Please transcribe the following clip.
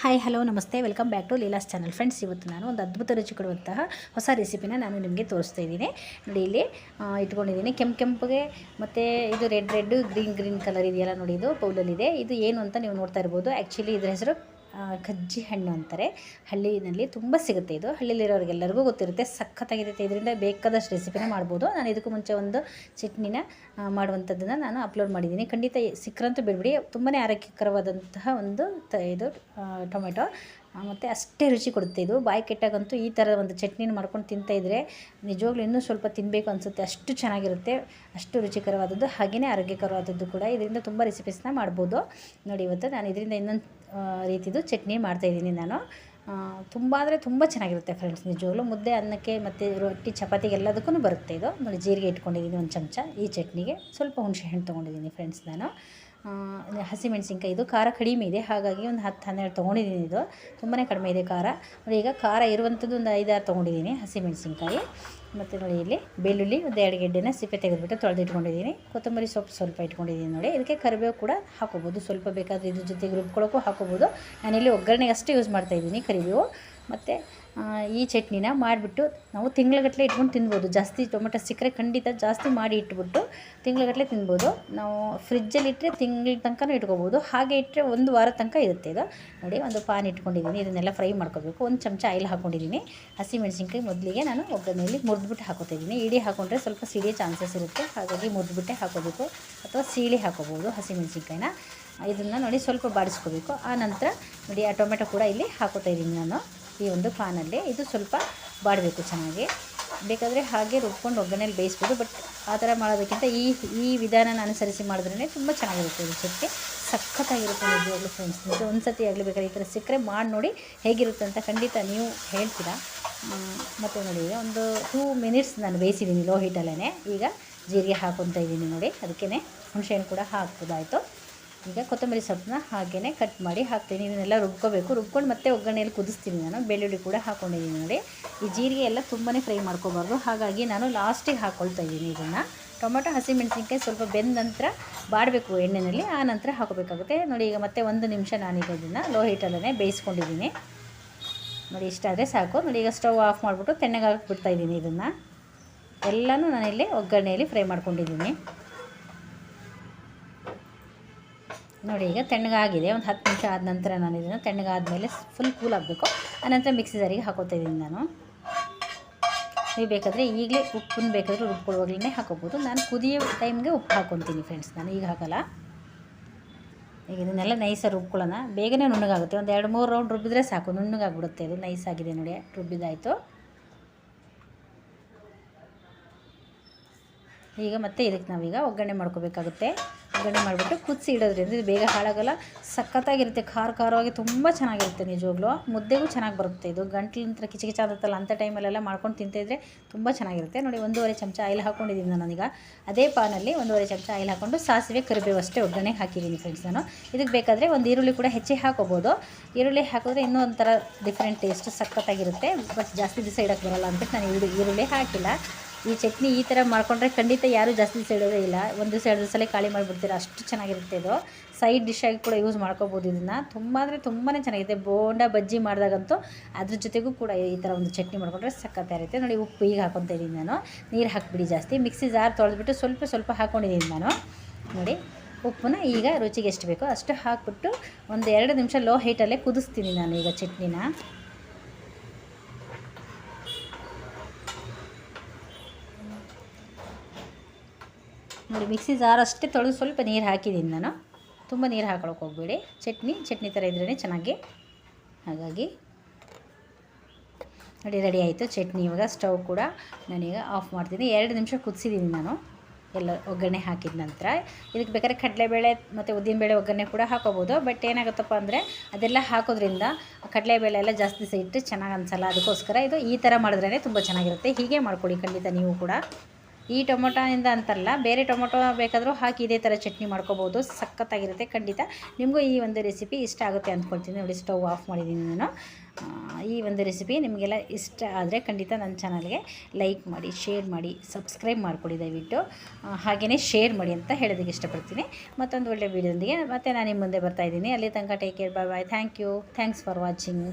Hi hello ನಮಸ್ತೆ. Welcome back to Leela's channel friends ಇವತ್ತು ನಾನು ಒಂದು ಅದ್ಭುತ ರುಚಿ ಕೊಡುವಂತಹ ಹೊಸ ರೆಸಿಪಿನ ನಾನು ನಿಮಗೆ ತೋರಿಸ್ತಾ ಇದ್ದೀನಿ. ನೋಡಿ, ಇಲ್ಲಿ ಇಟ್ಕೊಂಡಿದ್ದೀನಿ. ಕೆಂಪು ಕೆಂಪಗೆ ಮತ್ತು ಇದು red red green green colour ಇದೆಯಲ್ಲ ನೋಡಿ, ಇದು ಬೌಲಲ್ಲಿದೆ ಇದು ಏನು ಅಂತ ನೀವು ನೋಡ್ತಾ ಇರ್ಬೋದು. ಆ್ಯಕ್ಚುಲಿ ಇದ್ರ ಹೆಸರು ಕಜ್ಜಿ ಹಣ್ಣು ಅಂತಾರೆ. ಹಳ್ಳಿನಲ್ಲಿ ತುಂಬ ಸಿಗುತ್ತೆ ಇದು. ಹಳ್ಳಿಲಿರೋರಿಗೆಲ್ಲರಿಗೂ ಗೊತ್ತಿರುತ್ತೆ. ಸಖತ್ತಾಗಿರುತ್ತೆ ಇದರಿಂದ ಬೇಕಾದಷ್ಟು ರೆಸಿಪಿನ ಮಾಡ್ಬೋದು. ನಾನು ಇದಕ್ಕೂ ಮುಂಚೆ ಒಂದು ಚಟ್ನಿನ ಮಾಡುವಂಥದ್ದನ್ನು ನಾನು ಅಪ್ಲೋಡ್ ಮಾಡಿದ್ದೀನಿ. ಖಂಡಿತ ಸಿಕ್ಕರಂತೂ ಬಿಡ್ಬಿಡಿ. ತುಂಬಾ ಆರೋಗ್ಯಕರವಾದಂತಹ ಒಂದು ತ, ಇದು ಟೊಮೆಟೊ. ಮತ್ತು ಅಷ್ಟೇ ರುಚಿ ಕೊಡುತ್ತೆ ಇದು. ಬಾಯಿ ಕೆಟ್ಟಾಗಂತೂ ಈ ಥರ ಒಂದು ಚಟ್ನಿನ ಮಾಡ್ಕೊಂಡು ತಿಂತಾಯಿದ್ರೆ ನಿಜವಾಗ್ಲೂ ಇನ್ನೂ ಸ್ವಲ್ಪ ತಿನ್ನಬೇಕು ಅನಿಸುತ್ತೆ. ಅಷ್ಟು ಚೆನ್ನಾಗಿರುತ್ತೆ. ಅಷ್ಟು ರುಚಿಕರವಾದದ್ದು. ಹಾಗೆಯೇ ಆರೋಗ್ಯಕರವಾದದ್ದು ಕೂಡ. ಇದರಿಂದ ತುಂಬ ರೆಸಿಪೀಸ್ನ ಮಾಡ್ಬೋದು. ನೋಡಿ, ಇವತ್ತು ನಾನು ಇದರಿಂದ ಇನ್ನೊಂದು ರೀತಿದು ಚಟ್ನಿ ಮಾಡ್ತಾಯಿದ್ದೀನಿ ನಾನು. ತುಂಬ ಅಂದರೆ ತುಂಬ ಚೆನ್ನಾಗಿರುತ್ತೆ ಫ್ರೆಂಡ್ಸ್ ನಿಜವಾಗ್ಲೂ ಮುದ್ದೆ, ಅನ್ನಕ್ಕೆ ಮತ್ತು ರೊಟ್ಟಿ ಚಪಾತಿಗೆಲ್ಲದಕ್ಕೂ ಬರುತ್ತೆ ಇದು. ನೋಡಿ ಜೀರಿಗೆ ಇಟ್ಕೊಂಡಿದ್ದೀನಿ ಒಂದು ಚಮಚ ಈ ಚಟ್ನಿಗೆ. ಸ್ವಲ್ಪ ಹುಣಸೆಹಣ್ಣು ತೊಗೊಂಡಿದ್ದೀನಿ ಫ್ರೆಂಡ್ಸ್ ನಾನು. ಹಸಿ ಹಸಿಮೆಣಸಿನ್ಕಾಯಿ ಇದು. ಖಾರ ಕಡಿಮೆ ಇದೆ. ಹಾಗಾಗಿ ಒಂದು ಹತ್ತು, ಹನ್ನೆರಡು ತೊಗೊಂಡಿದ್ದೀನಿ ಇದು. ತುಂಬಾ ಕಡಿಮೆ ಇದೆ ಖಾರ. ನೋಡಿ ಈಗ ಖಾರ ಇರುವಂಥದ್ದು ಒಂದು ಐದಾರು ತೊಗೊಂಡಿದ್ದೀನಿ ಹಸಿಮೆಣಸಿನ್ಕಾಯಿ. ಮತ್ತು ನೋಡಿ ಇಲ್ಲಿ ಬೆಳ್ಳುಳ್ಳಿ ಒಂದು ಎರಡು ಗೆಡ್ಡೆನ ಸಿಪ್ಪೆ ತೆಗೆದುಬಿಟ್ಟು ತೊಳೆದಿಟ್ಕೊಂಡಿದ್ದೀನಿ. ಕೊತ್ತಂಬರಿ ಸೊಪ್ಪು ಸ್ವಲ್ಪ ಇಟ್ಕೊಂಡಿದ್ದೀನಿ ನೋಡಿ. ಇದಕ್ಕೆ ಕರಿಬೇವು ಕೂಡ ಹಾಕೋಬೋದು ಸ್ವಲ್ಪ ಬೇಕಾದರೆ ಇದ್ರ ಜೊತೆಗೆ ರುಬ್ಕೊಳ್ಳೋಕ್ಕೂ ಹಾಕೋಬೋದು ನಾನಿಲ್ಲಿ ಒಗ್ಗರಣೆಗೆ ಅಷ್ಟೇ ಯೂಸ್ ಮಾಡ್ತಾಯಿದ್ದೀನಿ ಕರಿಬೇವು. ಮತ್ತು ಈ ಚಟ್ನಿನ ಮಾಡಿಬಿಟ್ಟು ನಾವು ತಿಂಗಳಗಟ್ಟಲೆ ಇಟ್ಕೊಂಡು ತಿನ್ಬೋದು. ಜಾಸ್ತಿ ಟೊಮೆಟೊ ಸಿಕ್ಕರೆ ಖಂಡಿತ ಜಾಸ್ತಿ ಮಾಡಿ ಇಟ್ಬಿಟ್ಟು ತಿಂಗಳಗಟ್ಟಲೆ ತಿನ್ಬೋದು. ನಾವು ಫ್ರಿಜ್ಜಲ್ಲಿ ಇಟ್ಟರೆ ತಿಂಗಳ ತನಕ ಇಟ್ಕೋಬೋದು. ಹಾಗೆ ಇಟ್ಟರೆ ಒಂದು ವಾರ ತನಕ ಇರುತ್ತೆ ಇದು. ನೋಡಿ, ಒಂದು ಪಾನ್ ಇಟ್ಕೊಂಡಿದ್ದೀನಿ. ಇದನ್ನೆಲ್ಲ ಫ್ರೈ ಮಾಡ್ಕೋಬೇಕು. ಒಂದು ಚಮಚ ಆಯಿಲ್ ಹಾಕ್ಕೊಂಡಿದ್ದೀನಿ ಹಸಿಮೆಣಸಿನ್ಕಾಯಿ ಮೊದಲಿಗೆ ನಾನು ಒಗ್ಗರಣೆಯಲ್ಲಿ ಮುರಿದ್ಬಿಟ್ಟು ಹಾಕೋತಿದ್ದೀನಿ. ಇಡೀ ಹಾಕೊಂಡ್ರೆ ಸ್ವಲ್ಪ ಸಿಡಿಯೋ ಚಾನ್ಸಸ್ ಇರುತ್ತೆ. ಹಾಗಾಗಿ ಮುರಿದ್ಬಿಟ್ಟೆ ಹಾಕೋಬೇಕು. ಅಥವಾ ಸೀಳಿ ಹಾಕೋಬೋದು ಹಸಿಮೆಣಸಿನ್ಕಾಯಿನ ಇದನ್ನು ನೋಡಿ ಸ್ವಲ್ಪ ಬಾಡಿಸ್ಕೋಬೇಕು. ಆ ನಂತರ ನೋಡಿ, ಆ ಟೊಮೆಟೊ ಕೂಡ ಇಲ್ಲಿ ಹಾಕೋತಾ ಇದ್ದೀನಿ ನಾನು. ಈ ಒಂದು ಪಾನಲ್ಲಿ ಇದು ಸ್ವಲ್ಪ ಬಾಡಬೇಕು ಚೆನ್ನಾಗಿ. ಬೇಕಾದರೆ ಹಾಗೆ ರುಬ್ಕೊಂಡು ಒಗ್ಗರಣೆಯಲ್ಲಿ ಬೇಯಿಸ್ಬೋದು, ಬಟ್ ಆ ಥರ ಮಾಡೋದಕ್ಕಿಂತ ಈ ಈ ವಿಧಾನನ ಅನುಸರಿಸಿ ಮಾಡಿದ್ರೇ ತುಂಬ ಚೆನ್ನಾಗಿರುತ್ತೆ ಚಟ್ನಿ ಸಖತ್ತಾಗಿರುತ್ತೆ ನಿಜವಾಗ್ಲೂ ಫ್ರೆಂಡ್ಸ್. ನಿಜ ಒಂದು ಸತಿ ಆಗಲಿ ಬೇಕಾದ್ರೆ ಈ ಥರ ಸಿಕ್ಕರೆ ಮಾಡಿ ನೋಡಿ ಹೇಗಿರುತ್ತೆ ಅಂತ ಖಂಡಿತ ನೀವು ಹೇಳ್ತೀರಾ. ಮತ್ತು ನೋಡಿ ಒಂದು ಟೂ ಮಿನಿಟ್ಸ್ ನಾನು ಬೇಯಿಸಿದ್ದೀನಿ ಲೋ ಹೀಟಲ್ಲೇ ಈಗ ಜೀರಿಗೆ ಹಾಕೊತ ಇದ್ದೀನಿ ನೋಡಿ. ಅದಕ್ಕೇ ಹುಣಸೆಹಣ್ಣು ಕೂಡ ಹಾಕ್ಬೋದಾಯಿತು. ಈಗ ಕೊತ್ತಂಬರಿ ಸೊಪ್ಪನ್ನ ಹಾಗೆಯೇ ಕಟ್ ಮಾಡಿ ಹಾಕ್ತೀನಿ. ಇದನ್ನೆಲ್ಲ ರುಬ್ಕೋಬೇಕು. ರುಬ್ಕೊಂಡು ಮತ್ತೆ ಒಗ್ಗರಣೆಯಲ್ಲಿ ಕುದಿಸ್ತೀನಿ ನಾನು. ಬೆಳ್ಳುಳ್ಳಿ ಕೂಡ ಹಾಕ್ಕೊಂಡಿದ್ದೀನಿ ನೋಡಿ. ಈ ಜೀರಿಗೆ ಎಲ್ಲ ತುಂಬಾ ಫ್ರೈ ಮಾಡ್ಕೋಬಾರ್ದು. ಹಾಗಾಗಿ ನಾನು ಲಾಸ್ಟಿಗೆ ಹಾಕ್ಕೊಳ್ತಾ ಇದ್ದೀನಿ ಇದನ್ನು. ಟೊಮೊಟೊ ಹಸಿಮೆಣಸಿನ್ಕಾಯಿ ಸ್ವಲ್ಪ ಬೆಂದ ನಂತರ ಬಾಡಬೇಕು ಎಣ್ಣೆಯಲ್ಲಿ ಆ ನಂತರ ಹಾಕೋಬೇಕಾಗುತ್ತೆ. ನೋಡಿ, ಈಗ ಮತ್ತೆ ಒಂದು ನಿಮಿಷ ನಾನೀಗ ಇದನ್ನು ಲೋ ಹೀಟಲ್ಲೇ ಬೇಯಿಸ್ಕೊಂಡಿದ್ದೀನಿ. ನೋಡಿ, ಇಷ್ಟ ಆದರೆ ಸಾಕು. ನೋಡಿ, ಈಗ ಸ್ಟವ್ ಆಫ್ ಮಾಡಿಬಿಟ್ಟು ತೆಣ್ಣಗೆ ಹಾಕ್ಬಿಡ್ತಾ ಇದ್ದೀನಿ ಇದನ್ನು. ಎಲ್ಲನೂ ನಾನಿಲ್ಲಿ ಒಗ್ಗರಣೆಯಲ್ಲಿ ಫ್ರೈ ಮಾಡ್ಕೊಂಡಿದ್ದೀನಿ. ನೋಡಿ, ಈಗ ತಣ್ಣಗಾಗಿದೆ. ಒಂದು ಹತ್ತು ನಿಮಿಷ ಆದ ನಂತರ ನಾನು ಇದನ್ನು ತಣ್ಣಗಾದ್ಮೇಲೆ ಫುಲ್ ಕೂಲ್ ಆಗಬೇಕು. ಆನಂತರ ಮಿಕ್ಸಿ ಜಾರಿಗೆ ಹಾಕೋತಾ ನಾನು. ನೀವು ಬೇಕಾದರೆ ಈಗಲೇ ಉಪ್ಪನ್ನು ಬೇಕಾದರೆ ರುಬ್ಕೊಳ್ಳುವಾಗಲೇ ಹಾಕೋಬೋದು. ನಾನು ಕುದಿಯೋ ಟೈಮ್ಗೆ ಉಪ್ಪು ಹಾಕ್ಕೊತೀನಿ ಫ್ರೆಂಡ್ಸ್ ನಾನು ಈಗ ಹಾಕಲ್ಲ. ಈಗ ಇದನ್ನೆಲ್ಲ ನೈಸಾಗಿ ರುಬ್ಕೊಳ್ಳೋಣ. ಬೇಗನೆ ನುಣ್ಣಗಾಗುತ್ತೆ. ಒಂದು ಎರಡು ಮೂರು ರೌಂಡ್ ರುಬ್ಬಿದ್ರೆ ಸಾಕು. ನುಣ್ಣಗಾಗ್ಬಿಡುತ್ತೆ. ಇದು ನೈಸ್ ಆಗಿದೆ ನೋಡಿ. ರುಬ್ಬಿದಾಯಿತು. ಈಗ ಮತ್ತೆ ಇದಕ್ಕೆ ನಾವೀಗ ಒಗ್ಗರಣೆ ಮಾಡ್ಕೋಬೇಕಾಗುತ್ತೆ. ಒಗ್ಗರಣೆ ಮಾಡಿಬಿಟ್ಟು ಕುದಿಸಿ ಇಡೋದ್ರಿಂದ ಇದು ಬೇಗ ಹಾಳಾಗಲ್ಲ. ಸಖತ್ತಾಗಿರುತ್ತೆ. ಖಾರ ಖಾರವಾಗಿ ತುಂಬ ಚೆನ್ನಾಗಿರುತ್ತೆ ನಿಜವಾಗ್ಲೂ. ಮುದ್ದೆಗೂ ಚೆನ್ನಾಗಿ ಬರುತ್ತೆ ಇದು. ಗಂಟ್ಲು ನಂತರ ಕಿಚ ಕಿಚ ಆಗುತ್ತಲ್ಲ ಅಂಥ ಟೈಮಲ್ಲೆಲ್ಲ ಮಾಡ್ಕೊಂಡು ತಿಂತಿದ್ರೆ ತುಂಬ ಚೆನ್ನಾಗಿರುತ್ತೆ. ನೋಡಿ, ಒಂದೂವರೆ ಚಮಚ ಆಯಿಲ್ ಹಾಕ್ಕೊಂಡಿದ್ದೀನಿ ನಾನೀಗ ಅದೇ ಪಾನಲ್ಲಿ ಒಂದೂವರೆ ಚಮಚ ಆಯಿಲ್ ಹಾಕ್ಕೊಂಡು ಸಾಸಿವೆ ಕರಿಬೇವು ಅಷ್ಟೇ ಒಗ್ಗರಣೆ ಹಾಕಿದ್ದೀನಿ ಫ್ರೆಂಡ್ಸ್ ನಾನು. ಇದಕ್ಕೆ ಬೇಕಾದರೆ ಒಂದು ಈರುಳ್ಳಿ ಕೂಡ ಹೆಚ್ಚಿ ಹಾಕೋಬೋದು. ಈರುಳ್ಳಿ ಹಾಕಿದ್ರೆ ಇನ್ನೂ ಒಂಥರ ಡಿಫ್ರೆಂಟ್ ಟೇಸ್ಟ್ ಸಖತ್ತಾಗಿರುತ್ತೆ. ಬಟ್ ಜಾಸ್ತಿ ದಿವಸ ಇಡೋಕ್ಕೆ ಬರಲ್ಲ ಅಂದ್ಬಿಟ್ಟು ನಾನು ಈರುಳ್ಳಿ ಹಾಕಿಲ್ಲ. ಈ ಚಟ್ನಿ ಈ ಥರ ಮಾಡಿಕೊಂಡ್ರೆ ಖಂಡಿತ ಯಾರೂ ಜಾಸ್ತಿ ಸೇಡೋದೇ ಇಲ್ಲ. ಒಂದು ದಿವಸ ಎರಡು ದಿವಸಲೇ ಖಾಲಿ ಮಾಡಿಬಿಡ್ತೀರ. ಅಷ್ಟು ಚೆನ್ನಾಗಿರುತ್ತೆ ಇದು. ಸೈಡ್ ಡಿಶ್ ಆಗಿ ಕೂಡ ಯೂಸ್ ಮಾಡ್ಕೋಬೋದು ಇದನ್ನು. ತುಂಬ ಅಂದರೆ ತುಂಬಾ ಚೆನ್ನಾಗಿದೆ. ಬೋಂಡ ಬಜ್ಜಿ ಮಾಡಿದಾಗಂತೂ ಅದ್ರ ಜೊತೆಗೂ ಕೂಡ ಈ ಥರ ಒಂದು ಚಟ್ನಿ ಮಾಡ್ಕೊಂಡ್ರೆ ಸಖತ್ತಾಗಿರುತ್ತೆ ನೋಡಿ ಉಪ್ಪು ಈಗ ಹಾಕೊತಾ ನಾನು. ನೀರು ಹಾಕಿಬಿಡಿ ಜಾಸ್ತಿ. ಮಿಕ್ಸಿ ಜಾರ್ ತೊಳೆದ್ಬಿಟ್ಟು ಸ್ವಲ್ಪ ಸ್ವಲ್ಪ ಹಾಕ್ಕೊಂಡಿದ್ದೀನಿ ನಾನು. ನೋಡಿ ಉಪ್ಪನ್ನ ಈಗ ರುಚಿಗೆ ಎಷ್ಟು ಬೇಕೋ ಅಷ್ಟು ಹಾಕ್ಬಿಟ್ಟು ಒಂದು ಎರಡು ನಿಮಿಷ ಲೋ ಹೀಟಲ್ಲೇ ಕುದಿಸ್ತೀನಿ ನಾನು ಈಗ ಚಟ್ನಿನ. ನೋಡಿ, ಮಿಕ್ಸಿ ಜಾರ್ ಅಷ್ಟೇ ತೊಳೆದು ಸ್ವಲ್ಪ ನೀರು ಹಾಕಿದ್ದೀನಿ ನಾನು. ತುಂಬ ನೀರು ಹಾಕೊಳಕ್ಕೆ ಹೋಗ್ಬೇಡಿ. ಚಟ್ನಿ ಚಟ್ನಿ ಥರ ಇದ್ರೇ ಚೆನ್ನಾಗಿ ಹಾಗಾಗಿ ನೋಡಿ ರೆಡಿ ಆಯಿತು ಚಟ್ನಿ. ಇವಾಗ ಸ್ಟವ್ ಕೂಡ ನಾನೀಗ ಆಫ್ ಮಾಡ್ತೀನಿ. ಎರಡು ನಿಮಿಷ ಕುದಿಸಿದ್ದೀನಿ ನಾನು. ಎಲ್ಲ ಒಗ್ಗರಣೆ ಹಾಕಿದ ನಂತರ. ಇದಕ್ಕೆ ಬೇಕಾದ್ರೆ ಕಡಲೆಬೇಳೆ ಮತ್ತು ಉದ್ದಿನಬೇಳೆ ಒಗ್ಗರಣೆ ಕೂಡ ಹಾಕೋಬೋದು. ಬಟ್ ಏನಾಗುತ್ತಪ್ಪ ಅಂದರೆ, ಅದೆಲ್ಲ ಹಾಕೋದ್ರಿಂದ ಕಡಲೆಬೇಳೆ ಎಲ್ಲ ಜಾಸ್ತಿ ದಿವಸ ಚೆನ್ನಾಗಿ ಅನಿಸಲ್ಲ. ಅದಕ್ಕೋಸ್ಕರ ಇದು ಈ ಥರ ಮಾಡಿದ್ರೇ ತುಂಬ ಚೆನ್ನಾಗಿರುತ್ತೆ. ಹೀಗೆ ಮಾಡ್ಕೊಳ್ಳಿ ಖಂಡಿತ ನೀವು ಕೂಡ. ಈ ಟೊಮೊಟೊಯಿಂದ ಅಂತಲ್ಲ ಬೇರೆ ಟೊಮೊಟೊ ಬೇಕಾದರೂ ಹಾಕಿ ಇದೇ ಥರ ಚಟ್ನಿ ಮಾಡ್ಕೋಬೋದು. ಸಖತ್ತಾಗಿರುತ್ತೆ, ಖಂಡಿತ. ನಿಮಗೂ ಈ ಒಂದು ರೆಸಿಪಿ ಇಷ್ಟ ಆಗುತ್ತೆ ಅಂದ್ಕೊಳ್ತೀನಿ ನೋಡಿ, ಸ್ಟವ್ ಆಫ್ ಮಾಡಿದ್ದೀನಿ ನಾನು. ಈ ಒಂದು ರೆಸಿಪಿ ನಿಮಗೆಲ್ಲ ಇಷ್ಟ ಆದರೆ ಖಂಡಿತ ನನ್ನ ಚಾನಲ್ಗೆ ಲೈಕ್ ಮಾಡಿ, ಶೇರ್ ಮಾಡಿ, ಸಬ್ಸ್ಕ್ರೈಬ್ ಮಾಡಿಕೊಡಿ ದಯವಿಟ್ಟು. ಹಾಗೆಯೇ ಶೇರ್ ಮಾಡಿ ಅಂತ ಹೇಳೋದಕ್ಕೆ ಇಷ್ಟಪಡ್ತೀನಿ. ಮತ್ತೊಂದು ಒಳ್ಳೆ ವೀಡಿಯೋದೊಂದಿಗೆ ಮತ್ತೆ ನಾನು ನಿಮ್ಮ ಮುಂದೆ ಬರ್ತಾಯಿದ್ದೀನಿ ಅಲ್ಲಿ ತನಕ take care, bye bye. Thank you. Thanks for watching.